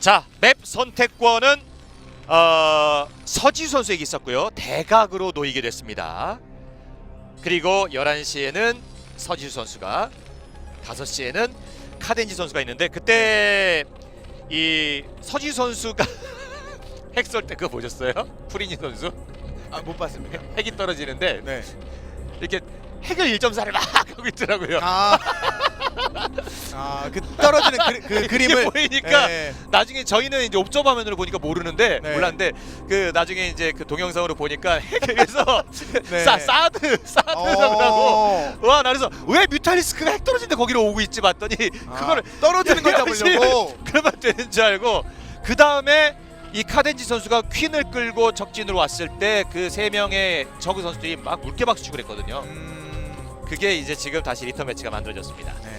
자, 맵 선택권은 어, 서지 선수에게 있었고요. 대각으로 놓이게 됐습니다. 그리고 11시에는 서지수 선수가 5시에는 카덴지 선수가 있는데 그때 이 서지수 선수가 핵쏠 때 그거 보셨어요? 프리니 선수 아, 못 봤습니다. 핵이 떨어지는데 네. 이렇게 핵을 1.4를 막 하고 있더라고요. 아, 아, 그 떨어지는 그, 그 그림을 보이니까 네. 나중에 저희는 이제 옵저 화면으로 보니까 모르는데 네. 몰랐는데 그 나중에 이제 그 동영상으로 보니까 핵에서 네. 사 사드 사드라고 어. 와나 그래서 왜 뮤탈리스크가 핵 떨어진데 거기로 오고 있지 봤더니 아, 그거를 떨어지는 걸 잡으려고. 그러면 되는 줄 알고 그 다음에 이 카덴지 선수가 퀸을 끌고 적진으로 왔을 때 그 세 명의 저그 선수들이 막 물개 박수 치고 그랬거든요. 음, 그게 이제 지금 다시 리턴 매치가 만들어졌습니다. 네.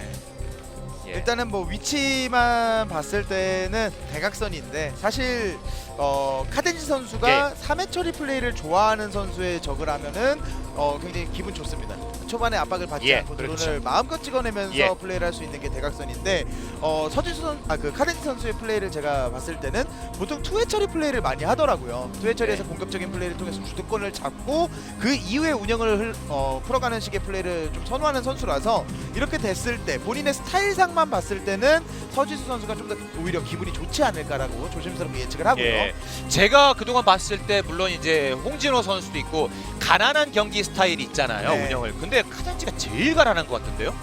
예. 일단은 뭐 위치만 봤을 때는 대각선인데 사실 어, 카덴지 선수가 예. 3회 처리 플레이를 좋아하는 선수의 적을 하면은 어, 굉장히 기분 좋습니다. 초반에 압박을 받지 예, 않고 그렇죠. 드론을 마음껏 찍어내면서 예. 플레이를 할 수 있는 게 대각선인데 어, 서지수 선, 아 그 카덴지 선수의 플레이를 제가 봤을 때는 보통 투회 처리 플레이를 많이 하더라고요. 투회 처리에서 네. 공격적인 플레이를 통해서 주도권을 잡고 그 이후에 운영을 흘- 어, 풀어가는 식의 플레이를 좀 선호하는 선수라서 이렇게 됐을 때 본인의 스타일상만 봤을 때는 서지수 선수가 좀 더 오히려 기분이 좋지 않을까라고 조심스럽게 예측을 하고요. 예. 제가 그동안 봤을 때 물론 이제 홍진호 선수도 있고 가난한 경기 스타일이 있잖아요 네. 운영을 근데 카덴지가 제일 가난한 것 같은데요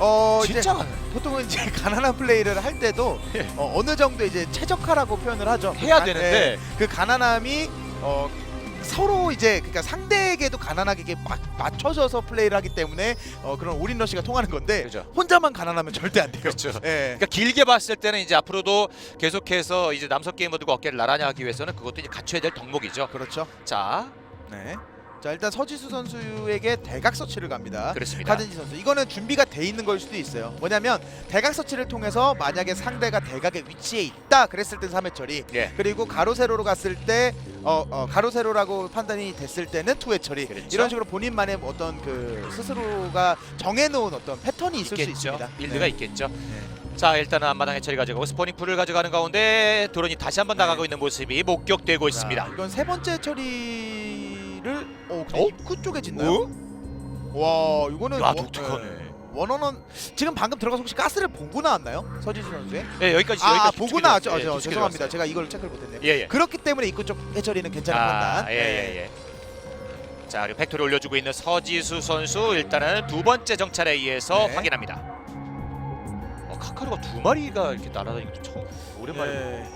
어, 진짜 이제 가난 보통은 이제 가난한 플레이를 할 때도 예. 어, 느 정도 이제 최적화라고 표현을 하죠. 해야 가- 되는데. 예, 그 가난함이 어, 서로 이제 그러니까 상대에게도 가난하게 막 맞춰져서 플레이를 하기 때문에 어, 그런 올인 러시가 통하는 건데 그죠. 혼자만 가난하면 절대 안 돼요. 그렇죠. 예. 그러니까 길게 봤을 때는 이제 앞으로도 계속해서 이제 남성 게이머들과 어깨를 나란히 하기 위해서는 그것도 이제 갖춰야 될 덕목이죠. 그렇죠. 자, 네. 자 일단 서지수 선수에게 대각 서치를 갑니다. 그렇습니다. 카든지 선수 이거는 준비가 돼 있는 걸 수도 있어요. 뭐냐면 대각 서치를 통해서 만약에 상대가 대각의 위치에 있다 그랬을 때 3회 처리 예. 그리고 가로 세로로 갔을 때 어, 어, 가로 세로라고 판단이 됐을 때는 투회 처리 그렇죠. 이런 식으로 본인만의 어떤 그 스스로가 정해놓은 어떤 패턴이 있을 수 있겠죠. 있습니다. 빌드가 네. 있겠죠. 네. 자, 일단은 앞마당에 처리 가져가고 스포닝 풀을 가져가는 가운데 드론이 다시 한번 네. 나가고 있는 모습이 목격되고 자, 있습니다. 이건 세 번째 처리를 어, 근데 어? 입구 쪽에 짓나요? 와 이거는 야, 원- 독특하네. 네. 원원원 지금 방금 들어가서 혹시 가스를 보고 나왔나요? 서지수 선수의? 예, 여기까지 아 여기까지 보고 나왔죠. 아, 예, 저, 죄송합니다. 제가 이걸 체크를 못했네요. 예, 예. 그렇기 때문에 입구 쪽 해처리는 괜찮은 판단. 아, 예, 예, 예. 자, 그리고 팩토리 올려주고 있는 서지수 선수 일단은 두 번째 정찰에 의해서 네. 확인합니다. 어, 카카로가 두 마리가 이렇게 날아다니는 게 처음 오랜만에 예.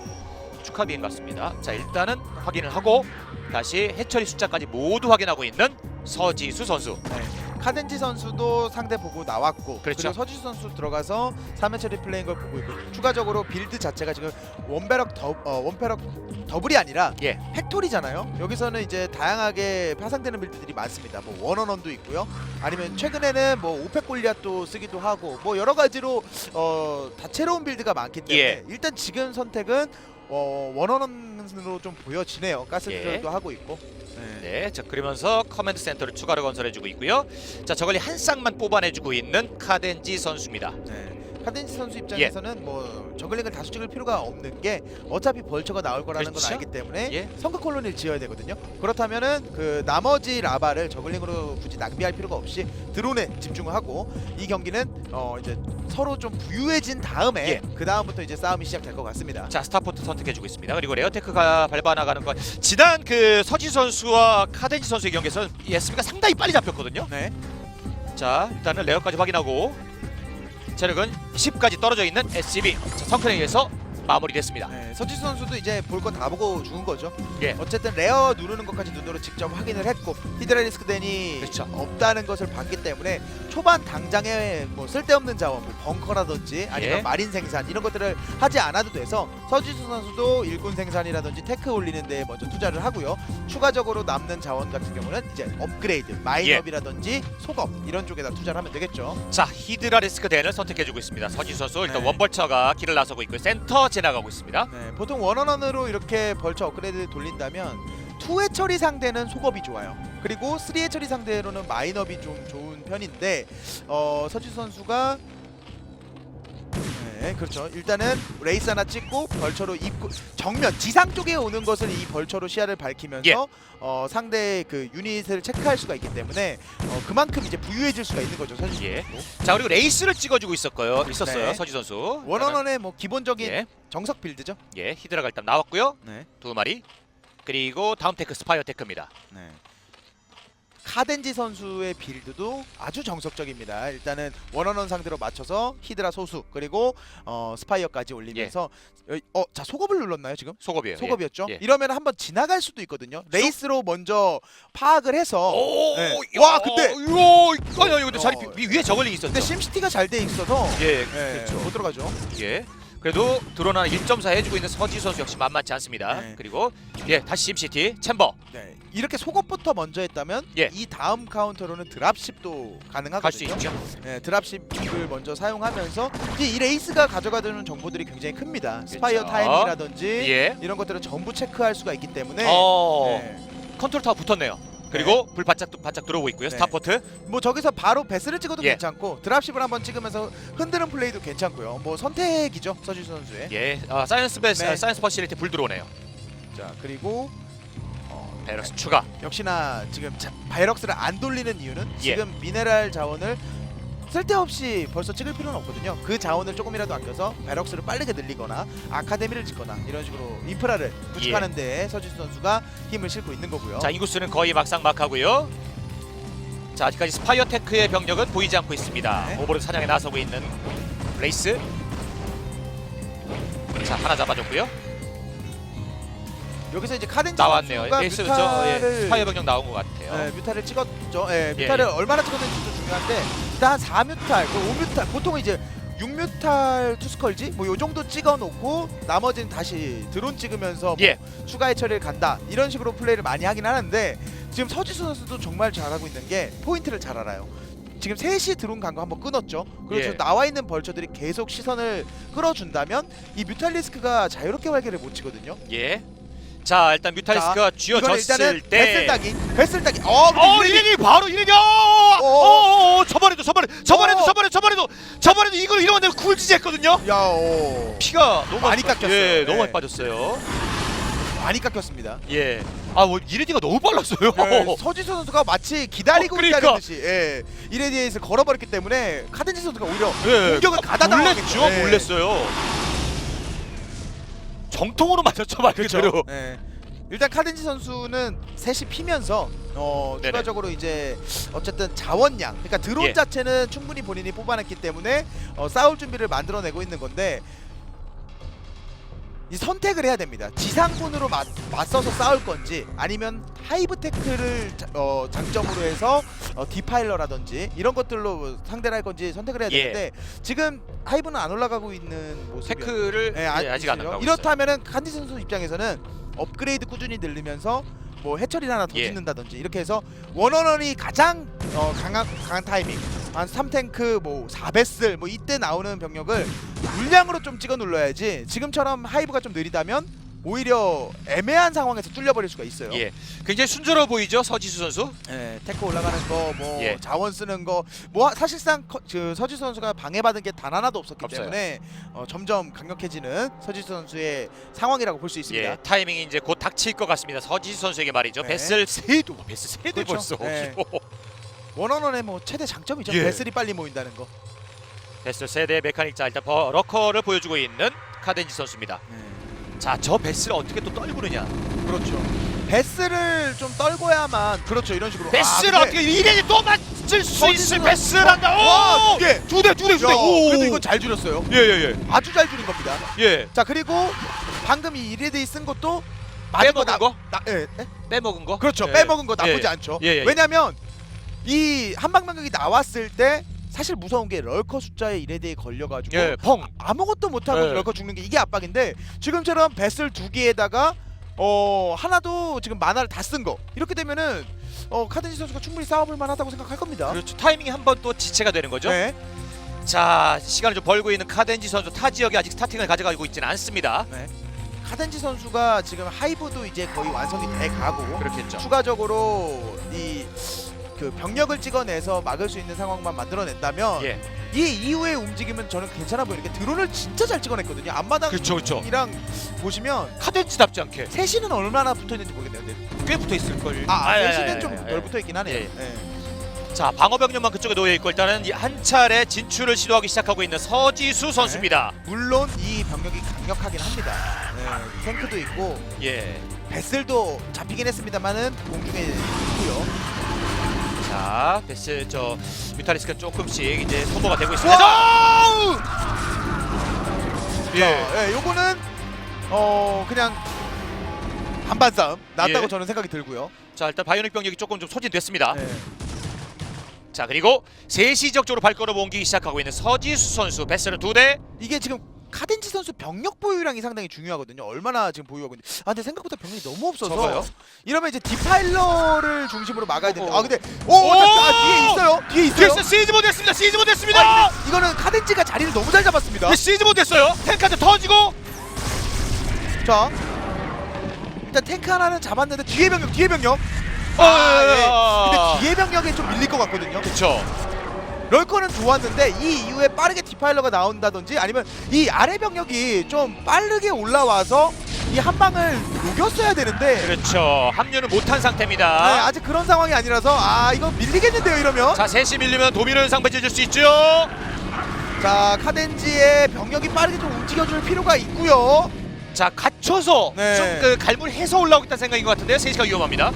축하 비행 같습니다. 자, 일단은 확인을 하고 다시 해처리 숫자까지 모두 확인하고 있는 서지수 선수. 네. 카덴지 선수도 상대 보고 나왔고 그렇죠. 리고 서지수 선수 들어가서 3회 처리 플레이인 걸 보고 있고 추가적으로 빌드 자체가 지금 원배럭 더 어, 원패럭 더블이 아니라 예. 팩토리잖아요. 여기서는 이제 다양하게 파생되는 빌드들이 많습니다. 뭐 원원원도 있고요. 아니면 최근에는 뭐 오펙 골리앗도 쓰기도 하고 뭐 여러 가지로 어, 다채로운 빌드가 많기 때문에 예. 일단 지금 선택은 어, 원원원으로 좀 보여지네요. 가스 예. 조절도 하고 있고. 네, 자 그러면서 커맨드 센터를 추가로 건설해주고 있고요. 자 저걸리 한 쌍만 뽑아내주고 있는 카덴지 선수입니다. 네. 카덴지 선수 입장에서는 뭐 저글링을 다수 찍을 필요가 없는 게 어차피 벌처가 나올 거라는 그렇죠. 건 알기 때문에 예. 성크 콜로니를 지어야 되거든요. 그렇다면은 그 나머지 라바를 저글링으로 굳이 낭비할 필요가 없이 드론에 집중을 하고 이 경기는 어 이제 서로 좀 부유해진 다음에 예. 그 다음부터 이제 싸움이 시작될 것 같습니다. 자 스타포트 선택해주고 있습니다. 그리고 레어테크가 밟아 나가는 건 지난 그 서지 선수와 카덴지 선수의 경기에서는 이 SB가 상당히 빨리 잡혔거든요. 네. 자 일단은 레어까지 확인하고 체력은 10까지 떨어져 있는 SCB 자, 성큰에 의해서 마무리됐습니다. 네, 서지수 선수도 이제 볼 거 다 보고 죽은 거죠. 예. 어쨌든 레어 누르는 것까지 눈으로 직접 확인을 했고 히드라리스크 덴이 그렇죠. 없다는 것을 봤기 때문에 초반 당장에 뭐 쓸데없는 자원, 뭐 벙커라든지 아니면 예. 마린 생산 이런 것들을 하지 않아도 돼서 서지수 선수도 일꾼 생산이라든지 테크 올리는 데 먼저 투자를 하고요. 추가적으로 남는 자원 같은 경우는 이제 업그레이드, 마인업이라든지 소업 이런 쪽에다 투자를 하면 되겠죠. 자 히드라 리스크 댄을 선택해주고 있습니다. 서지 선수 일단 네. 원벌처가 길을 나서고 있고 센터 지나가고 있습니다. 네, 보통 원원원으로 이렇게 벌처 업그레이드 돌린다면 2회 처리 상대는 속업이 좋아요. 그리고 3회 처리 상대로는 마인업이 좀 좋은 편인데 어, 서지수 선수가 네, 그렇죠. 일단은 레이스 하나 찍고 벌처로 입구 정면 지상 쪽에 오는 것을 이 벌처로 시야를 밝히면서 예. 어, 상대 그 유닛을 체크할 수가 있기 때문에 어, 그만큼 이제 부유해질 수가 있는 거죠 서지수 예. 선수. 자 그리고 레이스를 찍어주고 있었고요. 있었어요. 네. 서지 선수. 원원원의 뭐 기본적인 예. 정석 빌드죠. 예. 히드라가 일단 나왔고요. 네. 두 마리. 그리고 다음 테크 스파이어 테크입니다. 네. 카덴지 선수의 빌드도 아주 정석적입니다. 일단은 원원원 상대로 맞춰서 히드라 소수 그리고 어, 스파이어까지 올리면서 어, 자 속업을 눌렀나요 지금? 속업이에요. 속업이었죠. 예. 이러면 한번 지나갈 수도 있거든요. 레이스로 먼저 파악을 해서. 오, 네. 야, 와, 근데- 이거 아니 아니 근데 자리 어. 위, 위에 저글링 있었죠. 근데 심시티가 잘 돼 있어서 예, 예, 그렇죠. 못 들어가죠. 예. 그래도 드론 하나 1.4 해주고 있는 서지 선수 역시 만만치 않습니다. 네. 그리고 예 다시 심시티 챔버 네. 이렇게 속업부터 먼저 했다면 예. 이 다음 카운터로는 드랍십도 가능하거든요. 갈 수 있죠. 네, 드랍십을 먼저 사용하면서 이제 이 레이스가 가져가는 정보들이 굉장히 큽니다. 스파이어 타이밍이라든지 예. 이런 것들을 전부 체크할 수가 있기 때문에 어 네. 컨트롤 타워 붙었네요. 그리고 불 바짝 바짝 들어오고 있고요. 네. 스타포트. 뭐 저기서 바로 베스를 찍어도 예. 괜찮고 드랍십을 한번 찍으면서 흔드는 플레이도 괜찮고요. 뭐 선택이죠 서지 선수의. 예. 아, 사이언스 베스 네. 사이언스 퍼실리티 불 들어오네요. 자 그리고 어, 베럭스 추가. 역시나 지금 자, 바이럭스를 안 돌리는 이유는 예. 지금 미네랄 자원을 쓸데없이 벌써 찍을 필요는 없거든요. 그 자원을 조금이라도 아껴서 바이럭스를 빠르게 늘리거나 아카데미를 짓거나 이런 식으로 인프라를 구축하는 데 서지수 선수가 힘을 싣고 있는 거고요. 예. 자 인구수는 거의 막상막하고요. 자 아직까지 스파이어 테크의 병력은 보이지 않고 있습니다. 네. 오버로드 사냥에 나서고 있는 레이스. 자 하나 잡아줬고요. 여기서 이제 카덴지 나왔네요. 레이스 저 예, 뮤타를 스파이어 병력 나온 것 같아요. 네, 뮤타를 찍었죠. 예, 예, 뮤타를 예. 얼마나 찍었는지도 중요한데 일단 4뮤탈, 그 5뮤탈 보통 이제 6뮤탈 투스컬지 뭐 요 정도 찍어놓고 나머지는 다시 드론 찍으면서 뭐 예. 추가 해처리를 간다 이런 식으로 플레이를 많이 하긴 하는데 지금 서지수 선수도 정말 잘하고 있는 게 포인트를 잘 알아요. 지금 3시 드론 간 거 한번 끊었죠. 그리고 예. 나와 있는 벌처들이 계속 시선을 끌어준다면 이 뮤탈리스크가 자유롭게 활개를 못 치거든요. 예. 자 일단 뮤탈리스크가 쥐어졌을 때. 베슬 따기, 베슬 따기. 어, 어 근데 이린이 바로 이린이 어, 어. 어, 어, 저번에도 저번에 저번에도 어. 저번에 저번에도 저번에도 이걸 이러면 내가 굴지했거든요. 야, 오. 피가 너무 많이 빠- 깎였어요. 예, 네. 너무 많이 빠졌어요. 많이 깎였습니다. 예. 아, 뭐 이레디가 너무 빨랐어요. 예, 서지수 선수가 마치 기다리고 어, 그러니까. 있다는 듯이 예, 이레디에이스 걸어버렸기 때문에 카덴지 선수가 오히려 예. 공격을 가다당하게 몰랬죠. 됐죠. 예. 몰랬어요. 정통으로 맞았죠, 말 그대로. 예. 일단 카덴지 선수는 셋이 피면서 어, 네네. 추가적으로 이제 어쨌든 자원량, 그러니까 드론 예. 자체는 충분히 본인이 뽑아냈기 때문에 어, 싸울 준비를 만들어내고 있는 건데 이 선택을 해야 됩니다. 지상군으로 맞, 맞서서 싸울 건지 아니면 하이브 테크를 자- 어, 장점으로 해서 어, 디파일러라든지 이런 것들로 상대를 할 건지 선택을 해야 예. 되는데 지금 하이브는 안 올라가고 있는 모습이에요. 테크를 예, 예, 아직, 아직 안 나가고 있어요. 이렇다면은 칸디 선수 입장에서는 업그레이드 꾸준히 늘리면서 뭐 해처리를 하나 더 예. 짓는다든지 이렇게 해서 원원원이 가장 어, 강한 강한 타이밍 한 3탱크 뭐 4베슬 뭐 이때 나오는 병력을 물량으로 좀 찍어 눌러야지 지금처럼 하이브가 좀 느리다면 오히려 애매한 상황에서 뚫려버릴 수가 있어요. 예. 굉장히 순조로워 보이죠, 서지수 선수? 예, 테크 올라가는 거, 뭐 예. 자원 쓰는 거, 뭐 사실상 커, 그 서지수 선수가 방해받은 게 단 하나도 없었기 없어요. 때문에 어, 점점 강력해지는 서지수 선수의 상황이라고 볼 수 있습니다. 예. 타이밍이 이제 곧 닥칠 것 같습니다. 서지수 선수에게 말이죠. 네. 베슬 세도 베슬 세대 그렇죠. 벌써. 네. 원원원의 뭐 최대 장점이죠. 예. 베슬이 빨리 모인다는 거. 베슬 세대 메카닉 자 일단 버, 러커를 보여주고 있는 카덴지 선수입니다. 자, 저 베슬을 어떻게 또 떨구느냐? 그렇죠. 베스를 좀 떨궈야만 그렇죠 이런 식으로. 베스를 아, 어떻게 이레디 또 맞을 수 있을 서지수가- 베슬한다. 와, 오! 두 개. 두 대, 두 대, 두 대. 야, 오! 그래도 이건 잘 줄였어요. 예, 예, 예. 아주 잘 줄인 겁니다. 예. 자 그리고 방금 이 이레데이 쓴 것도 맞은 빼먹은 나- 거? 나, 예, 예? 빼먹은 거? 그렇죠. 예. 빼먹은 거 나쁘지 예. 않죠. 예, 예. 왜냐면 이 한방명격이 나왔을 때 사실 무서운 게 럴커 숫자에 이레데이 걸려가지고 예, 펑. 아 무것도 못하고 예. 럴커 죽는 게 이게 압박인데 지금처럼 베슬 두 개에다가 어 하나도 지금 만화를 다 쓴 거 이렇게 되면은 어 카든지 선수가 충분히 싸워볼 만하다고 생각할 겁니다. 그렇죠. 타이밍이 한 번 또 지체가 되는 거죠. 네. 자, 시간을 좀 벌고 있는 카덴지 선수 타 지역에 아직 스타팅을 가져가고 있지는 않습니다. 카덴지 선수가 지금 하이브도 이제 거의 완성이 돼 가고 그렇겠죠. 추가적으로 이 그 병력을 찍어내서 막을 수 있는 상황만 만들어낸다면 예. 이 이후의 움직임은 저는 괜찮아 보이는 게 드론을 진짜 잘 찍어냈거든요. 앞마당이랑 그렇죠, 그렇죠. 보시면 카덴지답지 않게 셋이는 얼마나 붙어 있는지 모르겠네요. 근데 꽤 붙어 있을 걸. 아, 셋이는 좀 덜 붙어 있긴 하네요. 예. 예. 자 방어 병력만 그쪽에 놓여 있고 일단은 이한 차례 진출을 시도하기 시작하고 있는 서지수 선수입니다. 물론 이 병력이 강력하긴 합니다. 예, 탱크도 있고 예. 베슬도 잡히긴 했습니다만은 공중에 있고요. 자 베스 저 뮤탈리스크가 조금씩 이제 소모가 되고 있습니다. 와우! 예. 자, 예, 요거는 어 그냥 한반 싸움 낫다고 예. 저는 생각이 들고요. 자 일단 바이오닉 병력이 조금 좀 소진됐습니다. 예. 자 그리고 세시적으로 발걸음 옮기기 시작하고 있는 서지수 선수 베스는 두 대. 이게 지금 카덴지 선수 병력 보유량이 상당히 중요하거든요. 얼마나 지금 보유하고 있는지. 아 근데 생각보다 병력이 너무 없어서 적어요? 이러면 이제 디파일러를 중심으로 막아야 되는데. 어. 아 근데 오, 오! 자, 아, 뒤에 있어요. 뒤에 있어요. 됐어 시즈 못 됐습니다. 시즈 못 됐습니다. 아, 이거는 카덴지가 자리를 너무 잘 잡았습니다. 예, 시즈 못 됐어요. 탱크한테 터지고. 자. 일단 탱크 하나는 잡았는데 뒤에 병력, 뒤에 병력. 어, 아, 예. 근데 뒤에 병력에 좀 밀릴 것 같거든요. 그렇죠. 럴커는 좋았는데 이 이후에 빠르게 디파일러가 나온다든지 아니면 이 아래 병력이 좀 빠르게 올라와서 이 한 방을 녹였어야 되는데 그렇죠. 합류는 못한 네, 상태입니다. 아직 그런 상황이 아니라서 아 이거 밀리겠는데요 이러면 자 셋이 밀리면 도미노 현상 빚을 수 있죠. 자 카덴지의 병력이 빠르게 좀 움직여줄 필요가 있고요 자 갖춰서 네. 좀 그 갈물해서 올라오고 있다는 생각인 것 같은데요. 셋이가 위험합니다.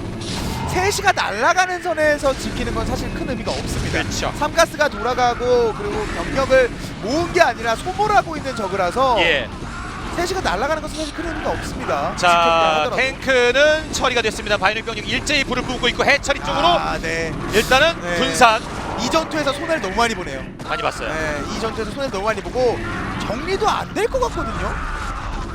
3시가 날아가는 선에서 지키는 건 사실 큰 의미가 없습니다 그렇죠. 삼가스가 돌아가고 그리고 병력을 모은 게 아니라 소모를 하고 있는 적이라서 예. 3시가 날아가는 것은 사실 큰 의미가 없습니다 자 하더라도. 탱크는 처리가 됐습니다. 바이널 병력 일제히 불을 뿜고 있고 해처리 쪽으로 아, 네. 일단은 네. 분산 이 전투에서 손해를 너무 많이 보네요. 많이 봤어요. 네, 이 전투에서 손해를 너무 많이 보고 정리도 안 될 것 같거든요.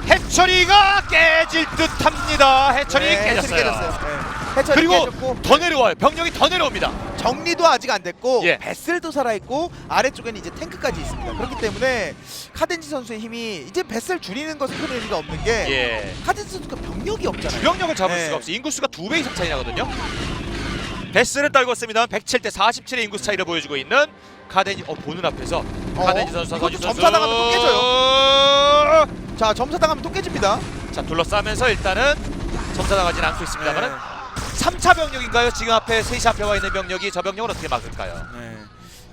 해처리가 깨질 듯합니다. 해처리 네, 깨졌어요. 해처리 깨졌어요. 네. 해처리 그리고 깨졌고 더 내려와요. 병력이 더 내려옵니다. 정리도 아직 안 됐고 예. 베슬도 살아 있고 아래쪽에는 이제 탱크까지 있습니다. 그렇기 때문에 카덴지 선수의 힘이 이제 베슬 줄이는 것은 큰 의미가 없는 게 예. 카덴지 선수가 병력이 없잖아요. 병력을 잡을 네. 수가 없어요. 인구수가 두 배 이상 차이 나거든요. 베스는 떨궜습니다. 107대 47의 인구수 차이를 보여주고 있는 카덴지 어 보는 앞에서 어? 카덴지 선수 이것도 선수 점사당하면 또 깨져요. 자 점사 당하면 또 깨집니다. 자 둘러싸면서 일단은 점사당하지는 않고 있습니다만은 네. 3차 병력인가요? 지금 앞에 셋이 앞에 와 있는 병력이 저 병력을 어떻게 막을까요? 네.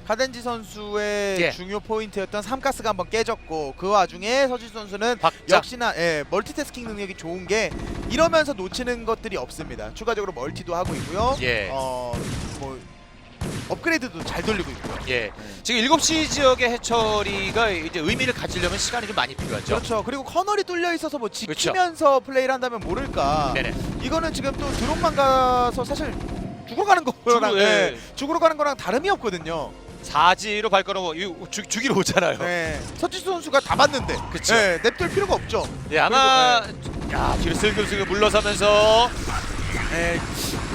카덴지 선수의 예. 중요 포인트였던 삼가스가 한번 깨졌고 그 와중에 서지수 선수는 박자. 역시나 예, 멀티태스킹 능력이 좋은 게 이러면서 놓치는 것들이 없습니다. 추가적으로 멀티도 하고 있고요. 예. 어 뭐 업그레이드도 잘 돌리고 있고요. 예. 지금 7시 지역의 해처리가 이제 의미를 가지려면 시간이 좀 많이 필요하죠. 그렇죠. 그리고 커널이 뚫려 있어서 뭐 지키면서 플레이를 한다면 모를까. 네네. 이거는 지금 또 드론만 가서 사실 죽어가는 거랑 죽으러, 예. 예, 죽으러 가는 거랑 다름이 없거든요. 사지로 발걸음 이거 죽, 죽이러 오잖아요. 네. 서지수 선수가 다 봤는데. 그쵸. 네, 냅둘 필요가 없죠. 예, 아마 야 뒤로 슬금슬금 물러서면서 네.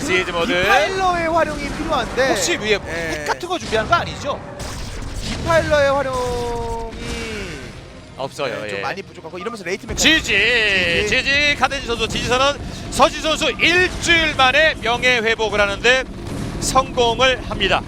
시즈 모드 디파일러의 활용이 필요한데 혹시 위에 예. 핵 같은 거 준비한 거 아니죠? 디파일러의 활용이 없어요. 네, 예. 좀 많이 부족하고 이러면서 레이트 메카 지지 지지. 카덴지 선수 지지선은 서지 선수 일주일 만에 명예 회복을 하는데 성공을 합니다.